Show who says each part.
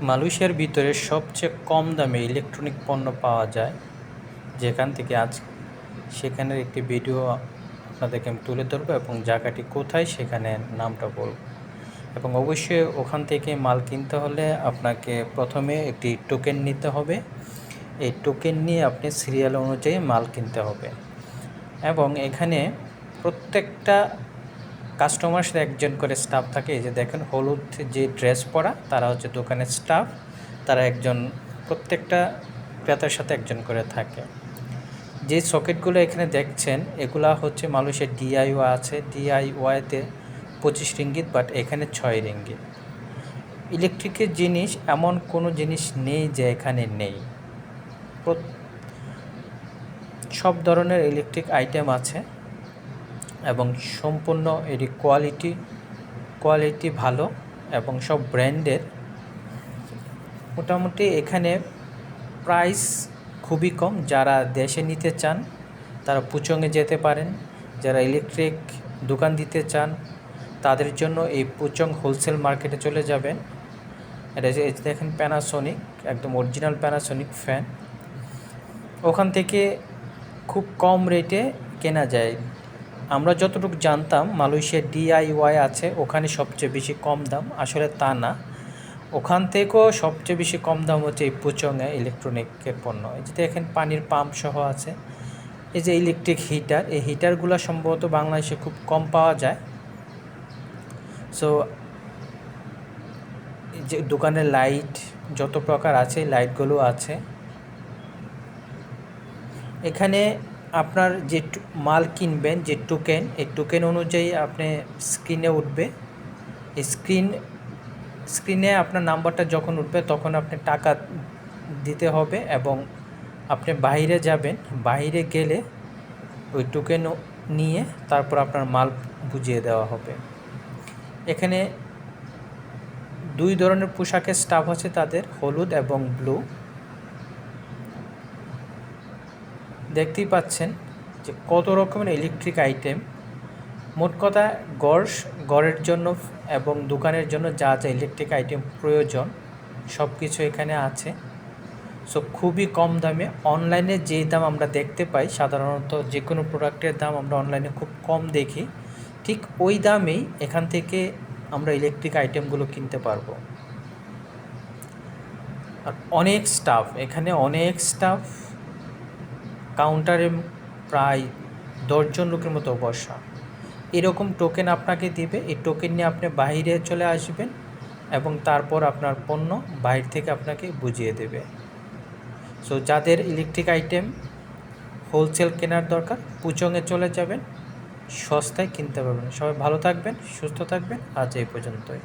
Speaker 1: মালয়েশিয়ার ভিতরে সবচেয়ে কম দামে ইলেকট্রনিক পণ্য পাওয়া যায় যেখান থেকে আজ সেখানের একটি ভিডিও আপনাদেরকে আমি তুলে ধরবো এবং জায়গাটি কোথায় সেখানে নামটা বলব। এবং অবশ্যই ওখান থেকে মাল কিনতে হলে আপনাকে প্রথমে একটি টোকেন নিতে হবে। এই টোকেন নিয়ে আপনি সিরিয়াল অনুযায়ী মাল কিনতে হবে। এবং এখানে প্রত্যেকটা কাস্টমার একজন করে স্টাফ থাকে, এই যে দেখেন হলুদ যে ড্রেস পরা, তারা হচ্ছে দোকানের স্টাফ তারা একজন, প্রত্যেকটা ক্রেতার সাথে একজন করে থাকে। যে সকেটগুলো এখানে দেখছেন, এগুলা হচ্ছে মানুষের ডিআইওয়াই আছে ডিআইওয়াইতে পঁচিশ রিঙ্গিত বাট এখানে ছয় রিঙ্গিত। ইলেকট্রিকের জিনিস এমন কোনো জিনিস নেই যে এখানে নেই। সব ধরনের ইলেকট্রিক আইটেম আছে। এবং সম্পূর্ণ এটি কোয়ালিটি কোয়ালিটি ভালো এবং সব ব্র্যান্ডের। মোটামুটি এখানে প্রাইস খুবই কম। যারা দেশে নিতে চান, তারা পুচংয়ে যেতে পারেন। যারা ইলেকট্রিক দোকান দিতে চান, তাদের জন্য এই পুচং হোলসেল মার্কেটে চলে যাবেন। এটা যে দেখেন প্যানাসোনিক একদম অরিজিনাল প্যানাসোনিক ফ্যান ওখান থেকে খুব কম রেটে কেনা যায়। আমরা যতটুকু জানতাম মালয়েশিয়ার ডিআইওয়াই আছে, ওখানে সবচেয়ে বেশি কম দাম, আসলে তা না। ওখান থেকেও সবচেয়ে বেশি কম দাম হচ্ছে এই পুচংয়ে ইলেকট্রনিকের পণ্য। এই যে দেখেন, পানির পাম্প সহ আছে। এই যে ইলেকট্রিক হিটার এই হিটারগুলো সম্ভবত বাংলাদেশে খুব কম পাওয়া যায়। সো যে দোকানের লাইট যত প্রকার আছে লাইটগুলো আছে। এখানে আপনার যে মাল কিনবেন, যে টোকেন এই টোকেন অনুযায়ী আপনি স্ক্রিনে উঠবে। স্ক্রিন স্ক্রিনে আপনার নাম্বারটা যখন উঠবে, তখন আপনি টাকা দিতে হবে এবং আপনি বাইরে যাবেন। বাইরে গেলে ওই টোকেন নিয়ে তারপর আপনার মাল বুঝিয়ে দেওয়া হবে। এখানে দুই ধরনের পোশাকের স্টাফ আছে তাদের, হলুদ এবং ব্লু দেখতেই পাচ্ছেন যে কত রকমের ইলেকট্রিক আইটেম মোট কথা গড় গড়ের জন্য এবং দোকানের জন্য যা যা ইলেকট্রিক আইটেম প্রয়োজন সব কিছু এখানে আছে। সো খুবই কম দামে অনলাইনে যেই দাম আমরা দেখতে পাই, সাধারণত যে কোনো প্রোডাক্টের দাম আমরা অনলাইনে খুব কম দেখি। ঠিক ওই দামেই এখান থেকে আমরা ইলেকট্রিক আইটেমগুলো কিনতে পারব। আর অনেক স্টাফ এখানে অনেক স্টাফ কাউন্টারে প্রায় দশজন লোকের মতো বসা। এরকম টোকেন আপনাকে দিবে, এই টোকেন নিয়ে আপনি বাহিরে চলে আসবেন এবং তারপর আপনার পণ্য বাহির থেকে আপনাকে বুঝিয়ে দেবে। সো যাদের ইলেকট্রিক আইটেম হোলসেল কেনার দরকার পুচংয়ে চলে যাবেন, সস্তায় কিনতে পারবেন। সবাই ভালো থাকবেন, সুস্থ থাকবেন। আজ এই পর্যন্তই।